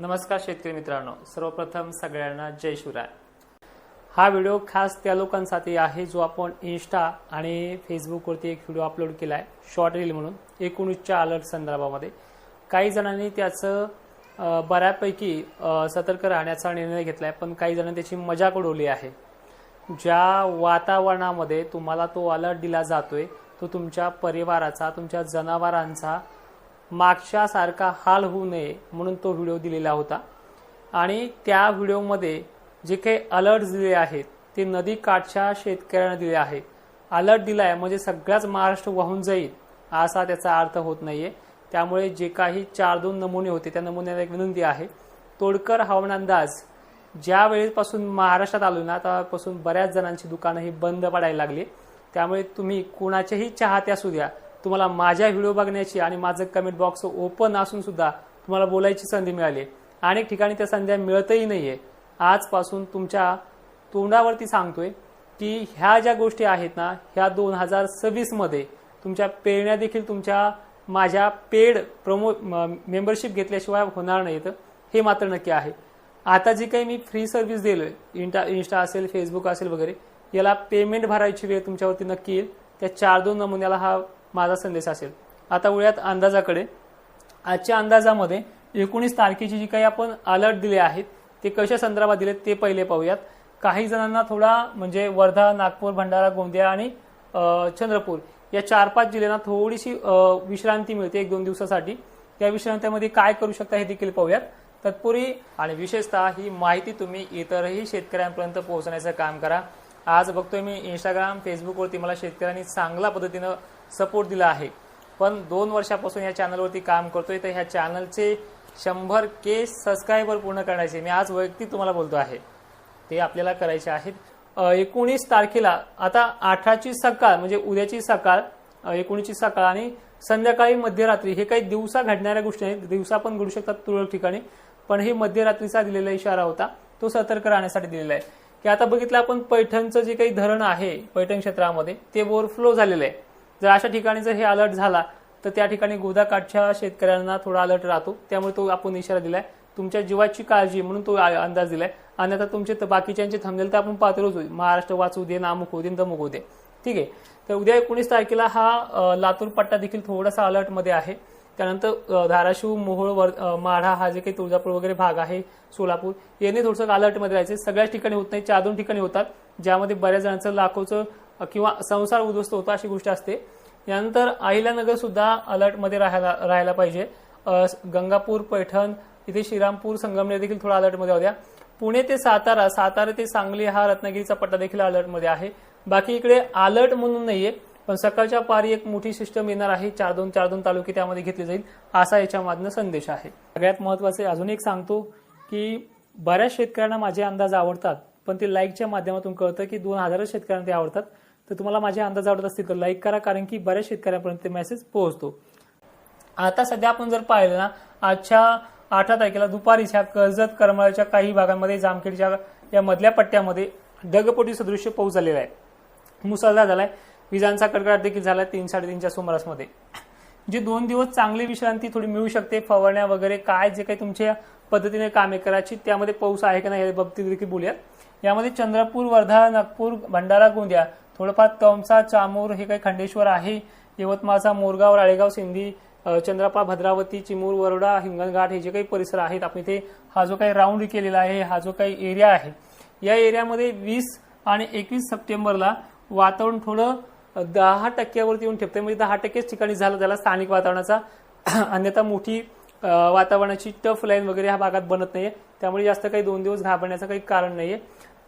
नमस्कार शेतकरी मित्रांनो सर्वप्रथम सगळ्यांना जय शिवराय. हा व्हिडिओ खास त्या लोकांसाठी आहे जो आपण इन्स्टा आणि फेसबुकवरती एक व्हिडिओ अपलोड केला आहे शॉर्ट रील म्हणून एकोणीसच्या अलर्ट संदर्भामध्ये. काही जणांनी त्याचं बऱ्यापैकी सतर्क राहण्याचा निर्णय घेतला आहे पण काही जणांनी त्याची मजाक उडवली आहे. ज्या वातावरणामध्ये तुम्हाला तो अलर्ट दिला जातोय तो तुमच्या परिवाराचा तुमच्या जनावरांचा मागच्या सारखा हाल होऊ नये म्हणून तो व्हिडिओ दिलेला होता. आणि त्या व्हिडिओमध्ये जे काही अलर्ट दिले आहेत ते नदी काठच्या शेतकऱ्यांना दिले आहे. अलर्ट दिलाय म्हणजे सगळ्याच महाराष्ट्र वाहून जाईल असा त्याचा अर्थ होत नाहीये. त्यामुळे जे काही चार दोन नमुने होते त्या नमुन्याला एक विनंती आहे. तोडकर हवामान अंदाज ज्या वेळेपासून महाराष्ट्रात आलो ना त्यापासून बऱ्याच जणांची दुकानं ही बंद पडायला लागली. त्यामुळे तुम्ही कुणाच्याही चाहत्या असू द्या तुम्हाला माझ्या व्हिडिओ बघण्याची आणि माझं कमेंट बॉक्स ओपन असून सुद्धा तुम्हाला बोलायची संधी मिळाली. अनेक ठिकाणी त्या संध्या मिळतही नाहीये. आजपासून तुमच्या तोंडावरती सांगतोय की ह्या ज्या गोष्टी आहेत ना ह्या दोन हजार सव्वीसमध्ये तुमच्या पेरण्या देखील तुमच्या माझ्या पेड प्रमो मेंबरशिप घेतल्याशिवाय होणार नाहीत. हे मात्र नक्की आहे. आता जी काही मी फ्री सर्व्हिस दिलोय इंटा इन्स्टा असेल फेसबुक असेल वगैरे याला पेमेंट भरायची वेळ तुमच्यावरती नक्की येईल. त्या चार दोन नमुन्याला हा माझा संदेश असेल. आता वळूयात अंदाजाकडे. आजच्या अंदाजामध्ये एकोणीस तारखेची जी काही आपण अलर्ट दिले आहेत ते कशा संदर्भात दिले ते पहिले पाहूयात. काही जणांना थोडा म्हणजे वर्धा नागपूर भंडारा गोंदिया आणि चंद्रपूर या चार पाच जिल्ह्यांना थोडीशी विश्रांती मिळते एक दोन दिवसासाठी. त्या विश्रांतीमध्ये काय करू शकता हे देखील पाहूयात. तत्पूर्वी आणि विशेषतः ही माहिती तुम्ही इतरही शेतकऱ्यांपर्यंत पोहोचण्याचं काम करा. आज बघतोय मी इंस्टाग्राम फेसबुकवरती मला शेतकऱ्यांनी चांगल्या पद्धतीनं सपोर्ट दिला आहे. पण दोन वर्षापासून या चॅनलवरती काम करतोय तर ह्या चॅनलचे शंभर के सबस्क्रायबर पूर्ण करण्याचे मी आज वैयक्तिक तुम्हाला बोलतो आहे. ते आपल्याला करायचे आहेत. एकोणीस तारखेला आता अठराची सकाळ म्हणजे उद्याची सकाळ एकोणीसची सकाळ आणि संध्याकाळी मध्यरात्री हे काही दिवसा घडणाऱ्या गोष्टी आहेत. दिवसा पण घडू शकतात तुरळक ठिकाणी पण हे मध्यरात्रीचा दिलेला इशारा होता तो सतर्क राहण्यासाठी दिलेला आहे. की आता बघितलं आपण पैठणचं जे काही धरण आहे पैठण क्षेत्रामध्ये ते ओव्हरफ्लो झालेलं आहे. जर अशा ठिकाणी जर हे अलर्ट झाला तर त्या ठिकाणी गोदाकाठच्या शेतकऱ्यांना थोडा अलर्ट राहतो. त्यामुळे तो आपण इशारा दिलाय. तुमच्या जीवाची काळजी म्हणून तो अंदाज दिलाय. आणि आता तुमचे बाकीच्यांचे थांबलेले तर आपण पाहतो होईल महाराष्ट्र वाचू दे नामुक होऊ दे दमुक होऊ दे. ठीक आहे? तर उद्या एकोणीस तारखेला हा लातूर पट्टा देखील थोडासा अलर्टमध्ये आहे. त्यानंतर धाराशिव मोहोळ वर माढा हा जे काही तुळजापूर वगैरे भाग आहे सोलापूर यांनी थोडंसं अलर्टमध्ये राहायचं राहायचे सगळ्याच ठिकाणी होत नाही चार दोन ठिकाणी होतात. ज्यामध्ये बऱ्याच जणांचं लाखोचं किंवा संसार उद्ध्वस्त होतो अशी गोष्ट असते. यानंतर अहिल्यानगर सुद्धा अलर्टमध्ये राहायला राहायला पाहिजे. गंगापूर पैठण इथे श्रीरामपूर संगमनेर देखील थोडा अलर्टमध्ये होत्या पुणे ते सातारा सातारा ते सांगली हा रत्नागिरीचा पट्टा देखील अलर्टमध्ये आहे. बाकी इकडे अलर्ट म्हणून नाहीये पण सकाळच्या पारी एक मोठी सिस्टम येणार आहे. चार दोन चार दोन तालुके त्यामध्ये घेतले जाईल असा याच्यामधनं संदेश आहे. सगळ्यात महत्त्वाचे अजून एक सांगतो की बऱ्याच शेतकऱ्यांना माझे अंदाज आवडतात पण ते लाईकच्या माध्यमातून कळतं की दोन हजारच शेतकऱ्यांना ते आवडतात. तर तुम्हाला माझे अंदाज आवडत असतील तर लाईक करा कारण की बऱ्याच शेतकऱ्यांपर्यंत ते मेसेज पोहोचतो. आता सध्या आपण जर पाहिलं ना आजच्या अठरा तारखेला दुपारीच ह्या कर्जत करमळाच्या काही भागांमध्ये जामखेडच्या या मधल्या पट्ट्यामध्ये ढगपोटी सदृश्य पाऊस झालेला आहे. मुसळधार झालाय. विजांचा कडकडाट देखील झालाय तीन साडेतीनच्या सुमारासमध्ये. जे दोन दिवस चांगली विश्रांती थोडी मिळू शकते फवारण्या वगैरे काय जे काही तुमच्या पद्धतीने कामे करायची त्यामध्ये पाऊस आहे का नाही या बाबतीत देखील बोलूया यामध्ये चंद्रपूर वर्धा नागपूर भंडारा गोंदिया थोडंफार तमसा चामूर हे काही खंडेश्वर आहे. यवतमाळचा मोरगाव राळेगाव सिंधी अ, चंद्रपा भद्रावती चिमूर वरोडा हिंगणघाट हे जे काही परिसर आहेत आपण इथे हा जो काही राऊंड केलेला आहे हा जो काही एरिया आहे. या एरियामध्ये वीस आणि एकवीस सप्टेंबरला वातावरण थोडं दहा टक्क्यावरती येऊन ठेपते म्हणजे दहा टक्केच ठिकाणी झालं त्याला स्थानिक वातावरणाचा अन्यथा मोठी वातावरणाची टफ लाईन वगैरे ह्या भागात बनत नाहीये. त्यामुळे जास्त काही दोन दिवस घाबरण्याचं काही कारण नाहीये.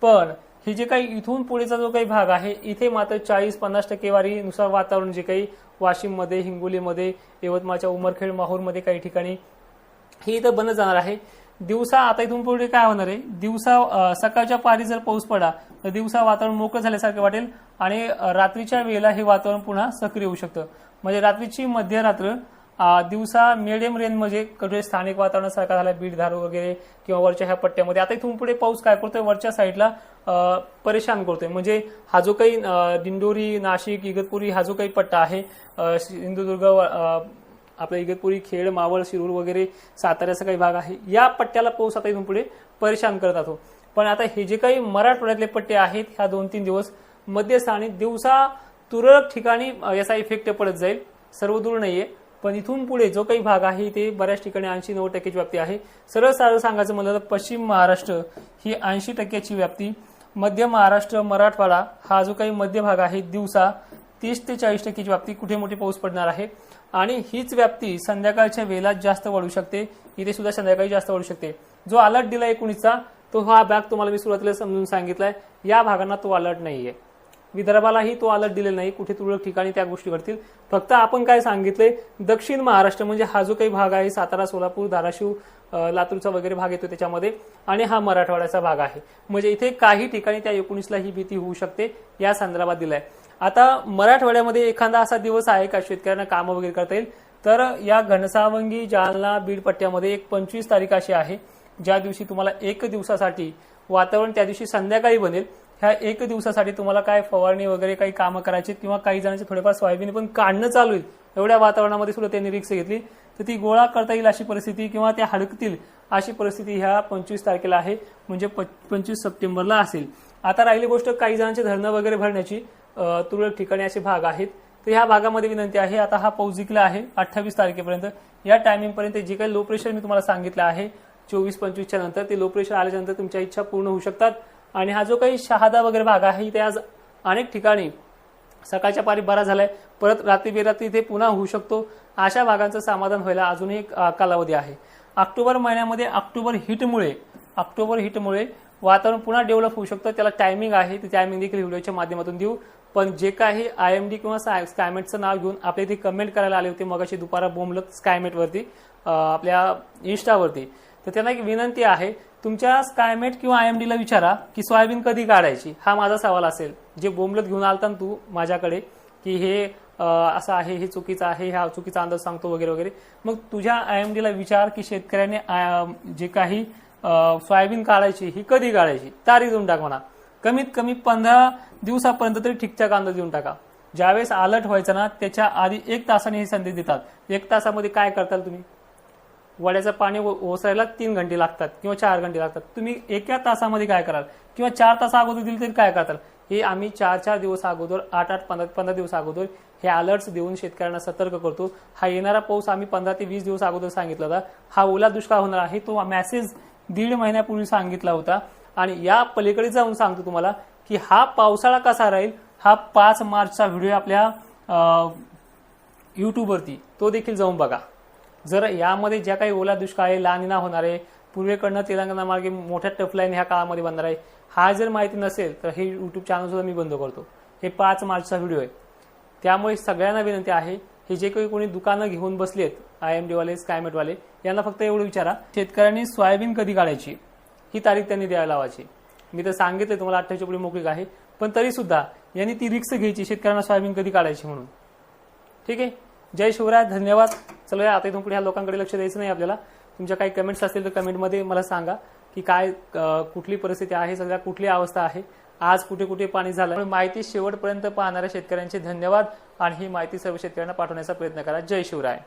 पण हे जे काही इथून पुढेचा जो काही भाग आहे इथे मात्र चाळीस पन्नास टक्केवारीनुसार वातावरण जे काही वाशिममध्ये हिंगोलीमध्ये यवतमाळच्या उमरखेड माहूरमध्ये काही ठिकाणी हे इथं बंद जाणार आहे. दिवसा आता इथून पुढे काय होणार आहे? दिवसा सकाळच्या पारी जर पाऊस पडला तर दिवसा वातावरण मोकळं झाल्यासारखं वाटेल आणि रात्रीच्या वेळेला हे वातावरण पुन्हा सक्रिय होऊ शकतं. म्हणजे रात्रीची मध्यरात्र दिवसा मिडियम रेंज म्हणजे कडे स्थानिक वातावरणासारखा झाला बीड धारू वगैरे किंवा वरच्या ह्या पट्ट्यामध्ये. आता इथून पुढे पाऊस काय करतोय? वरच्या साईडला परेशान करतोय. म्हणजे हा जो काही दिंडोरी नाशिक इगतपुरी हा जो काही पट्टा आहे सिंधुदुर्ग आपला इगतपुरी खेड मावळ शिरूर वगैरे साताऱ्याचा काही भाग आहे या पट्ट्याला पाऊस आता इथून पुढे परेशान करत असतो पण आता हे जे काही मराठवाड्यातले पट्टे आहेत ह्या दोन तीन दिवस मध्यस्थानी दिवसा तुरळक ठिकाणी याचा इफेक्ट पडत जाईल. सर्व दूर नाहीये. पण इथून पुढे जो काही भाग आहे ते बऱ्याच ठिकाणी ऐंशी नव्वद टक्क्याची व्याप्ती आहे. सरळ सरळ सांगायचं म्हणलं तर पश्चिम महाराष्ट्र ही ऐंशी टक्क्याची व्याप्ती. मध्य महाराष्ट्र मराठवाडा हा जो काही मध्य भाग आहे दिवसा तीस ते चाळीस टक्क्याची व्याप्ती कुठे मोठे पाऊस पडणार आहे. आणि हीच व्याप्ती संध्याकाळच्या वेळेला जास्त वाढू शकते. इथे सुद्धा संध्याकाळी जास्त वाढू शकते. जो अलर्ट दिला एकोणीसचा तो हा भाग तुम्हाला मी सुरुवातीला समजून सांगितलाय. या भागांना तो अलर्ट नाहीये. विदर्भालाही तो अलर्ट दिलेला नाही. कुठे तुरळक ठिकाणी त्या गोष्टी घडतील. फक्त आपण काय सांगितलंय दक्षिण महाराष्ट्र म्हणजे हा जो काही भाग आहे सातारा सोलापूर धाराशिव लातूरचा वगैरे भाग येतो त्याच्यामध्ये आणि हा मराठवाड्याचा भाग आहे. म्हणजे इथे काही ठिकाणी त्या एकोणीसला ही भीती होऊ शकते या संदर्भात दिलाय. आता मराठवाड्यामध्ये एखादा असा दिवस आहे का शेतकऱ्यांना कामं वगैरे करता येईल? तर या घनसावंगी जालना बीड पट्ट्यामध्ये एक पंचवीस तारीख अशी आहे ज्या दिवशी तुम्हाला एक दिवसासाठी वातावरण त्या दिवशी संध्याकाळी बनेल. ह्या एक दिवसासाठी तुम्हाला काय फवारणी वगैरे काही कामं करायची किंवा काही जणांचे थोडेफार सोयाबीन पण काढणं चालू आहे एवढ्या वातावरणामध्ये सुद्धा त्यांनी रिक्स घेतली. तर ती गोळा करता येईल अशी परिस्थिती किंवा त्या हडकतील अशी परिस्थिती ह्या पंचवीस तारखेला आहे म्हणजे पंचवीस सप्टेंबरला असेल. आता राहिली गोष्ट काही जणांचे धरणं वगैरे भरण्याची तुरळक ठिकाणी असे भाग आहेत. तर ह्या भागामध्ये विनंती आहे आता हा पाऊस जिंकला आहे अठ्ठावीस तारखेपर्यंत. या टायमिंगपर्यंत जे काही लो प्रेशर मी तुम्हाला सांगितलं आहे चोवीस पंचवीसच्या नंतर ते लो प्रेशर आल्याच्यानंतर तुमच्या इच्छा पूर्ण होऊ शकतात. आणि हा जो काही शहादा वगैरे भाग आहे ते आज अनेक ठिकाणी सकाळच्या पारी बरा झालाय. परत रात्री बेरात्री इथे पुन्हा होऊ शकतो. अशा भागांचं समाधान व्हायला अजूनही एक कालावधी आहे. ऑक्टोबर महिन्यामध्ये ऑक्टोबर हिटमुळे ऑक्टोबर हिटमुळे वातावरण पुन्हा डेव्हलप होऊ शकतं. त्याला टायमिंग आहे. ते टायमिंग देखील व्हिडिओच्या माध्यमातून देऊ. पण जे काही आय एम डी किंवा स्कायमेटचं नाव घेऊन आपल्या इथे कमेंट करायला आले होते मगाशी दुपारा बोंबलत स्कायमेटवरती आपल्या इन्स्टावरती तर त्यांना एक विनंती आहे तुमच्या स्कायमेट किंवा आय एम डीला विचारा की सोयाबीन कधी काढायची? हा माझा सवाल असेल. जे बोंबलत घेऊन आलता तू माझ्याकडे की हे असं आहे हे चुकीचं आहे हा चुकीचा अंदाज सांगतो वगैरे वगैरे. मग तुझ्या आय एम डीला विचार की शेतकऱ्याने जे काही सोयाबीन काढायची ही कधी काढायची? तारीख देऊन टाक म्हणा. कमीत कमी पंधरा दिवसापर्यंत तरी ठीकठाक अंदाज देऊन टाका. ज्यावेळेस अलर्ट व्हायचं ना त्याच्या आधी एक तासाने हे संदेश देतात. एक तासामध्ये काय करताल तुम्ही? वड्याचं पाणी ओसरायला तीन घंटे लागतात किंवा चार घंटे लागतात. तुम्ही एका तासामध्ये काय कराल? किंवा चार तास अगोदर दिली तरी काय करताल? हे आम्ही चार चार दिवस अगोदर आठ आठ पंधरा पंधरा दिवस अगोदर हे अलर्ट्स देऊन शेतकऱ्यांना सतर्क करतो. हा येणारा पाऊस आम्ही पंधरा ते वीस दिवस अगोदर सांगितला होता. हा ओला दुष्काळ होणार आहे तो मेसेज दीड महिन्यापूर्वी सांगितला होता. आणि या पलीकडे जाऊन सांगतो तुम्हाला की हा पावसाळा कसा राहील हा पाच मार्चचा व्हिडिओ आपल्या युट्यूबवरती तो देखील जाऊन बघा. जर यामध्ये ज्या काही ओला दुष्काळ आहे लानिना होणार आहे पूर्वेकडनं तेलंगणा मार्गे मोठ्या टफलाईन ह्या काळामध्ये बनणार आहे हा जर माहिती नसेल तर हे युट्यूब चॅनल सुद्धा मी बंद करतो. हे पाच मार्चचा व्हिडिओ आहे. त्यामुळे सगळ्यांना विनंती आहे हे जे काही कोणी दुकानं घेऊन बसलेत आय एम डीवाले स्कायमेटवाले यांना फक्त एवढं विचारा शेतकऱ्यांनी सोयाबीन कधी काढायची? ही तारीख त्यांनी द्यायला लावायची. मी तर सांगितलं तुम्हाला अठ्ठावीसच्या पुढे मोकळीक आहे पण तरी सुद्धा यांनी ती रिक्स घ्यायची शेतकऱ्यांना सोयाबीन कधी काढायची म्हणून. ठीक आहे? जय शिवराय धन्यवाद. चला आता इथून पुढे ह्या लोकांकडे लक्ष द्यायचं नाही आपल्याला. तुमच्या काही कमेंट्स असतील तर कमेंटमध्ये मला सांगा की काय कुठली परिस्थिती आहे सध्या कुठली अवस्था आहे. आज कुठे कुठे पाणी झालं. माहिती शेवटपर्यंत पाहणाऱ्या शेतकऱ्यांचे धन्यवाद आणि ही माहिती सर्व शेतकऱ्यांना पाठवण्याचा प्रयत्न करा. जय शिवराय.